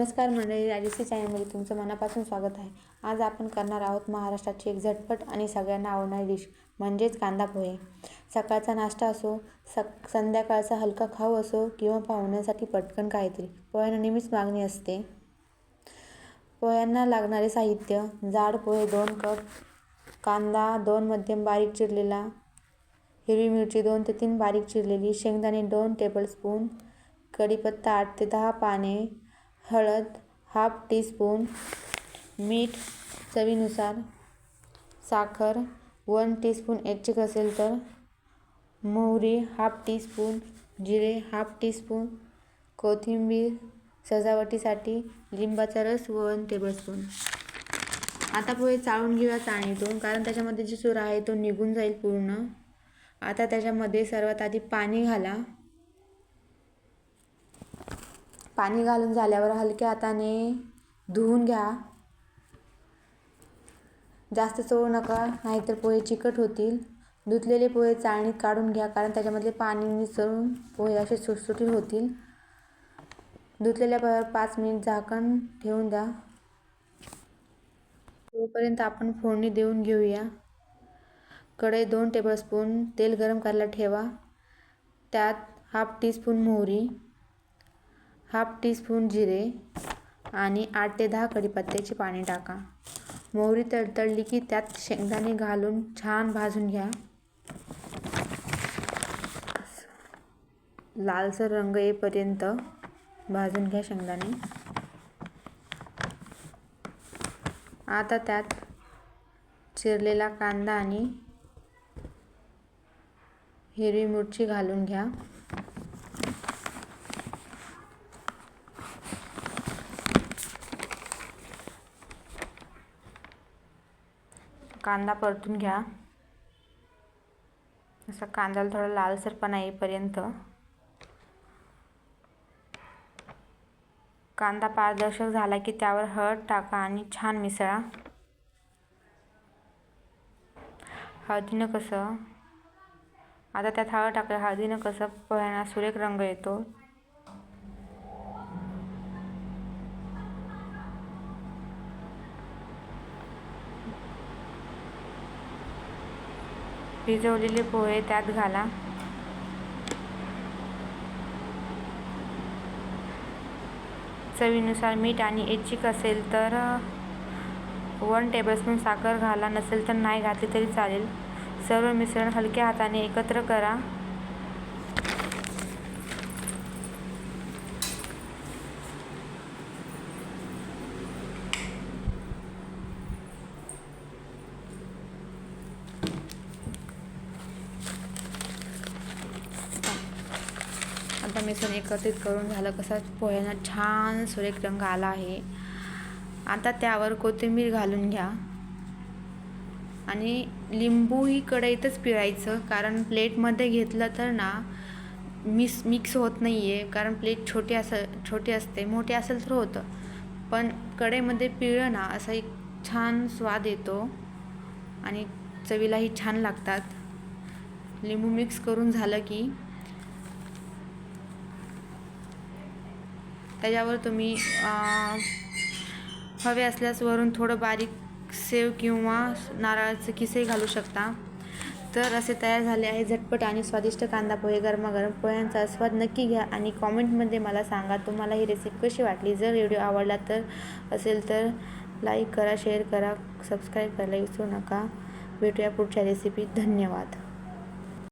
नमस्कार मंडळी राजश्री चॅनलमध्ये तुमचं मनापासून स्वागत आहे. आज आपण करणार आहोत महाराष्ट्राची एक झटपट आणि सगळ्यांना आवडणारी डिश म्हणजेच कांदा पोहे. सकाळचा नाश्ता असो सक संध्याकाळचा हलका खाऊ असो किंवा पाहुण्यांसाठी पटकन काहीतरी पोह्यांना नेहमीच मागणी असते. पोह्यांना लागणारे साहित्य जाड पोहे दोन कप कांदा दोन मध्यम बारीक चिरलेला हिरवी मिरची दोन ते तीन बारीक चिरलेली शेंगदाणे दोन टेबलस्पून कढीपत्ता आठ ते दहा पाने हळद हाफ टीस्पून मीठ चवीनुसार साखर वन टीस्पून ऐच्छिक असेल तर मोहरी हाफ टीस्पून जिरे हाफ टीस्पून कोथिंबीर सजावटीसाठी लिंबाचा रस वन टेबलस्पून आता पोहे चाळून घेऊया चाळणीतून कारण त्याच्यामध्ये जी चूर आहे तो निघून जाईल पूर्ण. आता त्याच्यामध्ये सर्वात आधी पाणी घाला. पाणी घालून झाल्यावर हलक्या हाताने धुवून घ्या. जास्त चोळू नका नाहीतर पोहे चिकट होतील. धुतलेले पोहे चाळणीत काढून घ्या कारण त्याच्यामधले पाणी मिसळून पोहे असे सुटसुटीत होतील. धुतलेल्या पोह्यावर पाच मिनिट झाकण ठेवून द्या. तोपर्यंत आपण फोडणी देऊन घेऊया. कढई दोन टेबलस्पून तेल गरम करायला ठेवा. त्यात हाफ टीस्पून मोहरी. हाफ टीस्पून जिरे आणि आठ ते दहा कढीपत्त्याची पाणी टाका. मोहरी तडतडली की त्यात शेंगदाणे घालून छान भाजून घ्या. लालसर रंग येईपर्यंत भाजून घ्या शेंगदाणे. आता त्यात चिरलेला कांदा आणि हिरवी मिरची घालून घ्या. कांदा परतून घ्या. असा कांद्याला थोडा लालसरपणा येईपर्यंत. कांदा पारदर्शक झाला की त्यावर हळद टाका आणि छान मिसळा. हळदीनं कसं? आता त्यात हळद टाकलं हळदीनं कसं? पोह्यांना सुरेख रंग येतो. भिजवलेले पोहे त्यात घाला. चवीनुसार मीठ आणि ऐच्छिक असेल तर वन टेबलस्पून साखर घाला. नसेल तर नाही घातली तरी चालेल. सर्व मिश्रण हलक्या हाताने एकत्र करा. आता मिश्रण एकत्रित करून झालं कसं पोह्यांना छान सुरेख रंग आला आहे. आता त्यावर कोथिंबीर घालून घ्या. आणि लिंबू ही कढईतच पिळायचं कारण प्लेटमध्ये घेतलं तर ना मिस मिक्स होत नाही आहे कारण प्लेट छोटी असं छोटी असते मोठी असेल तर होतं. पण कढईमध्ये पिळलं ना असा एक छान स्वाद येतो. आणि चवीलाही छान लागतात. लिंबू मिक्स करून झालं की त्याच्यावर तुम्ही हवे असल्यास वरून थोडं बारीक सेव किंवा नारळाचे किसे घालू शकता. तर असे तयार झाले आहे झटपट आणि स्वादिष्ट कांदा पोहे. गरमागरम पोह्यांचा स्वाद नक्की घ्या आणि कॉमेंटमध्ये मला सांगा. तुम्हाला ही रेसिपी कशी वाटली? जर व्हिडिओ आवडला तर असेल तर लाईक करा शेअर करा सबस्क्राईब करायला विसरू नका. भेटूया पुढच्या रेसिपीत धन्यवाद.